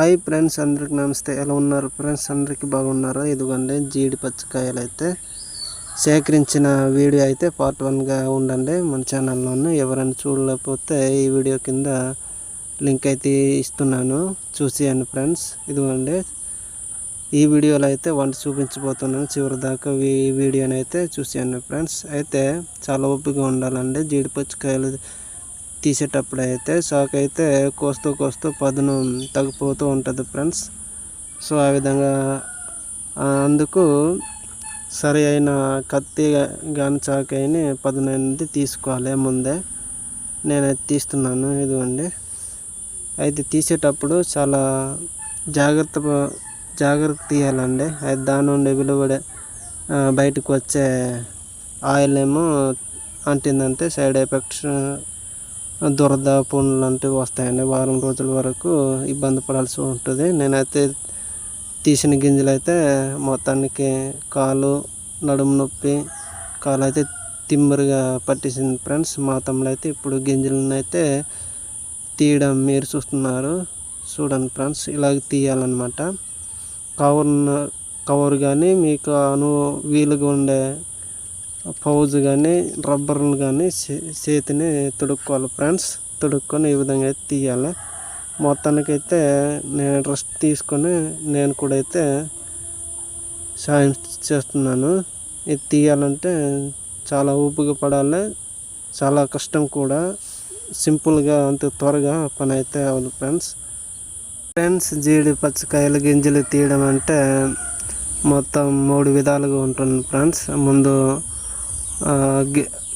Hi friends అందరికి నమస్తే. ఎలా ఉన్నారు ఫ్రెండ్స్? అందరికీ బాగున్నారా? ఇదిగోండి జీడి పచ్చకాయలు అయితే సేకరించిన వీడియో అయితే పార్ట్ వన్గా ఉండండి మన ఛానల్లోనే ఎవరైనా చూడలేకపోతే ఈ వీడియో కింద లింక్ అయితే ఇస్తున్నాను. చూసేయండి ఫ్రెండ్స్. ఇదిగోండి ఈ వీడియోలో అయితే వంట చూపించబోతున్నాను. చివరి దాకా ఈ వీడియోని అయితే చూసేయండి ఫ్రెండ్స్. అయితే చాలా ఓపిక ఉండాలండి జీడి పచ్చకాయలు తీసేటప్పుడు అయితే షాక్ అయితే కోస్తూ కోస్తూ పదును తగ్గిపోతూ ఉంటుంది ఫ్రెండ్స్ సో ఆ విధంగా అందుకు సరి అయిన కత్తి కానీ చాక్ అయిన పదును అనేది తీసుకోవాలి ముందే. నేనైతే తీస్తున్నాను ఇదిగోండి. అయితే తీసేటప్పుడు చాలా జాగ్రత్త జాగ్రత్త తీయాలండి. అయితే దాని నుండి వెలువడే బయటకు వచ్చే ఆయిల్ ఏమో అంటిందంటే సైడ్ ఎఫెక్ట్స్ దురద పుండ్లు లాంటివి వస్తాయండి. వారం రోజుల వరకు ఇబ్బంది పడాల్సి ఉంటుంది. నేనైతే తీసిన గింజలు అయితే మొత్తానికి కాలు నడుము నొప్పి కాలు అయితే తిమ్మరుగా పట్టేసింది ఫ్రెండ్స్. మా తమ్ముడు అయితే ఇప్పుడు గింజలను అయితే తీయడం మీరు చూస్తున్నారు. చూడండి ఫ్రెండ్స్ ఇలాగ తీయాలన్నమాట. కవర్ కవర్ కానీ మీకు అను వీలుగా ఉండే పౌజ్ కానీ రబ్బర్ని కానీ చేతిని తొడుక్కోవాలి ఫ్రెండ్స్. తొడుక్కొని ఈ విధంగా అయితే తీయాలి. మొత్తానికైతే నేను రెస్ట్ తీసుకొని నేను కూడా అయితే సాయం చేస్తున్నాను. ఇది తీయాలంటే చాలా ఊపిక పడాలి చాలా కష్టం కూడా. సింపుల్గా అంత త్వరగా పని అయితే అవ్వదు ఫ్రెండ్స్. ఫ్రెండ్స్ జీడి పచ్చకాయలు గింజలు తీయడం అంటే మొత్తం మూడు విధాలుగా ఉంటుంది ఫ్రెండ్స్. ముందు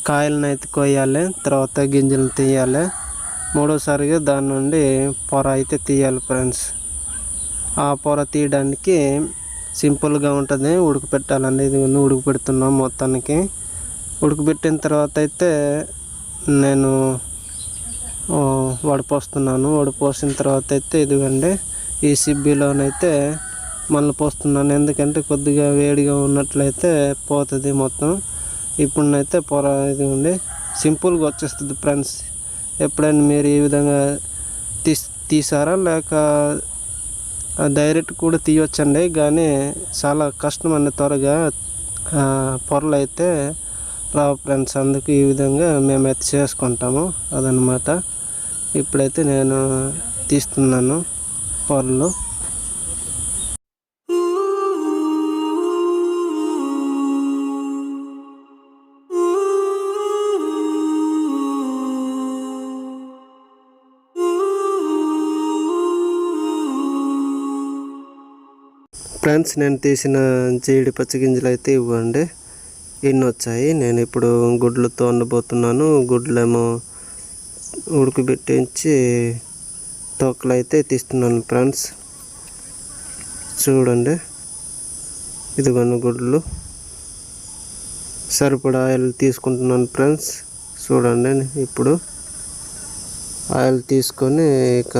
కాయలను అయితే కొయ్యాలి తర్వాత గింజలను తీయాలి. మూడోసారిగా దాని నుండి పొర అయితే తీయాలి ఫ్రెండ్స్. ఆ పొర తీయడానికి సింపుల్గా ఉంటుంది. ఉడకపెట్టాలండి ఇది ఉడకపెడుతున్నాం మొత్తానికి. ఉడకబెట్టిన తర్వాత అయితే నేను వడపోస్తున్నాను. వడపోసిన తర్వాత అయితే ఇదిగండి ఈ సిబ్బిలోనైతే మళ్ళీ పోస్తున్నాను. ఎందుకంటే కొద్దిగా వేడిగా ఉన్నట్లయితే పోతుంది మొత్తం. ఇప్పుడునైతే పొర ఇది ఉంది సింపుల్గా వచ్చేస్తుంది ఫ్రెండ్స్. ఎప్పుడైనా మీరు ఈ విధంగా తీ తీసారా? లేక డైరెక్ట్ కూడా తీయొచ్చండి. కానీ చాలా కష్టం అండి త్వరగా. పొరలు అయితే రావు ఫ్రెండ్స్. అందుకు ఈ విధంగా మేమైతే చేసుకుంటాము అదనమాట ఇప్పుడైతే నేను తీస్తున్నాను పొరలు. ఫ్రెండ్స్ నేను తీసిన జీడి పచ్చిగింజలు అయితే ఇవ్వండి. ఎన్ని వచ్చాయి? నేను ఇప్పుడు గుడ్లతో వండబోతున్నాను. గుడ్లేమో ఉడకబెట్టించి తొక్కలు అయితే తీస్తున్నాను ఫ్రెండ్స్. చూడండి. ఇదిగోండి గుడ్లు. సరిపడా ఆయిల్ తీసుకుంటున్నాను ఫ్రెండ్స్. చూడండి ఇప్పుడు. ఆయిల్ తీసుకొని ఇక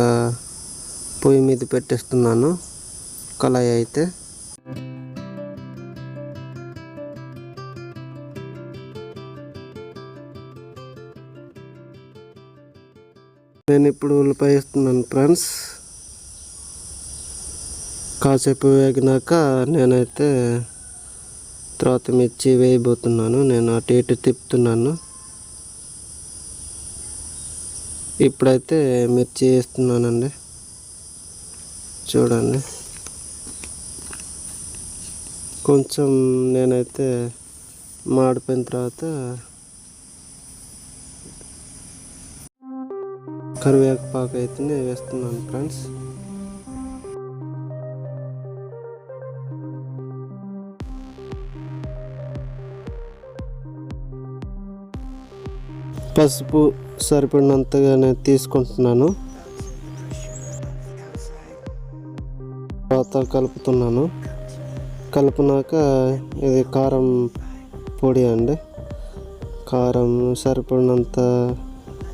పొయ్యి మీద పెట్టేస్తున్నాను. కళాయి అయితే. నేను ఇప్పుడు ఉల్లిపాయ ఇస్తున్నాను ఫ్రెండ్స్. కాసేపు వేగినాక నేనైతే తర్వాత మిర్చి వేయబోతున్నాను. నేను అటు ఇటు తిప్పుతున్నాను. ఇప్పుడైతే మిర్చి వేస్తున్నానండి. చూడండి. కొంచెం నేనైతే మాడిపోయిన తర్వాత కరివేపాకు అయితే వేస్తున్నాను ఫ్రెండ్స్. పసుపు సరిపడినంతగా నేను తీసుకుంటున్నాను. తర్వాత కలుపుతున్నాను. కలిపినాక ఇది కారం పొడి అండి. కారం సరిపడినంత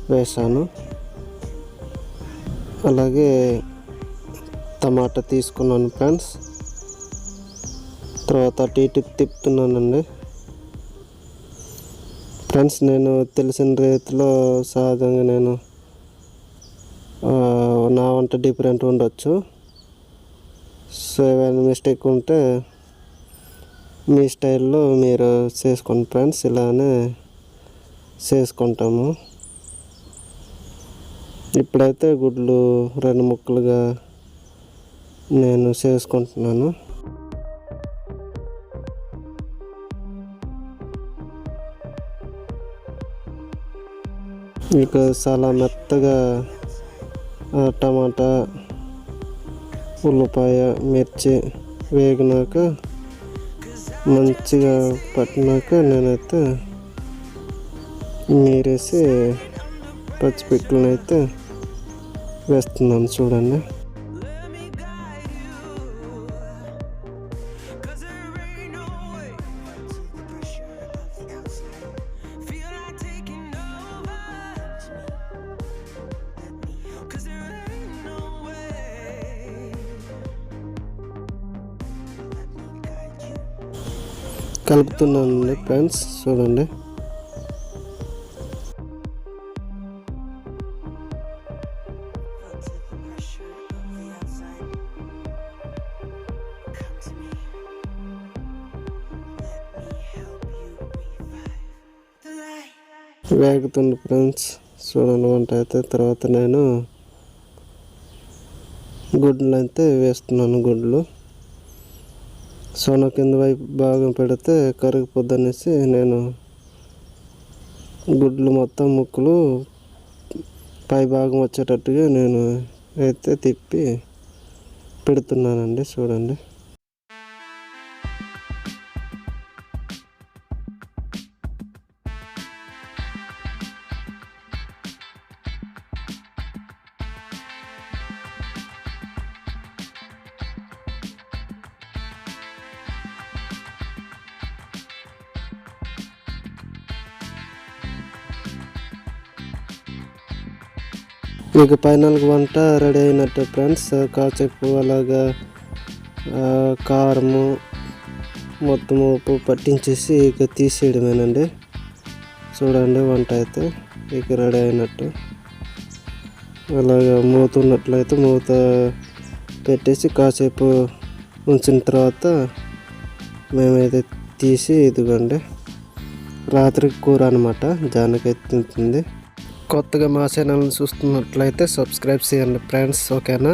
వేసాను. అలాగే టమాటా తీసుకున్నాను ఫ్రెండ్స్. తర్వాత టీ ఇటు తిప్పుతున్నానండి. ఫ్రెండ్స్ నేను తెలిసిన రీతిలో సహజంగా నేను నా వంట డిఫరెంట్ ఉండొచ్చు. సో ఏమైనా మిస్టేక్ ఉంటే మీ స్టైల్లో మీరు చేసుకోండి ఫ్రెండ్స్ ఇలానే చేసుకుంటాము. ఇప్పుడైతే గుడ్లు రెండు ముక్కలుగా నేను చేసుకుంటున్నాను. ఇక చాలా మెత్తగా టమాటా ఉల్లిపాయ మిర్చి వేగినాక మంచిగా పట్టినాక నేనైతే మీరేసి పచ్చిపిక్కలను అయితే వేస్తున్నాను చూడండి. కలుపుతున్నానండి ఫ్రెండ్స్ చూడండి. వేగుతుంది ఫ్రెండ్స్ చూడండి వంట అయితే. తర్వాత నేను గుడ్లు అయితే వేస్తున్నాను గుడ్లు. సొన కింద వైపు భాగం పెడితే కరిగిపోద్ది అనేసి నేను గుడ్లు మొత్తం ముక్కులు పై భాగం వచ్చేటట్టుగా నేను అయితే తిప్పి పెడుతున్నానండి చూడండి. ఇక ఫైనల్గా వంట రెడీ అయినట్టు ఫ్రెండ్స్ కాసేపు అలాగా కారము మొత్తం ఉప్పు పట్టించేసి ఇక తీసేయడమేనండి. చూడండి వంట అయితే ఇక రెడీ అయినట్టు. అలాగా మూత ఉన్నట్లయితే మూత పెట్టేసి కాసేపు ఉంచిన తర్వాత మేమైతే తీసి ఇదిగోండి. రాత్రికి కూర అనమాట జానకైతే తింటుంది. కొత్తగా మా ఛానల్ని చూస్తున్నట్లయితే సబ్స్క్రైబ్ చేయండి ఫ్రెండ్స్ ఓకేనా?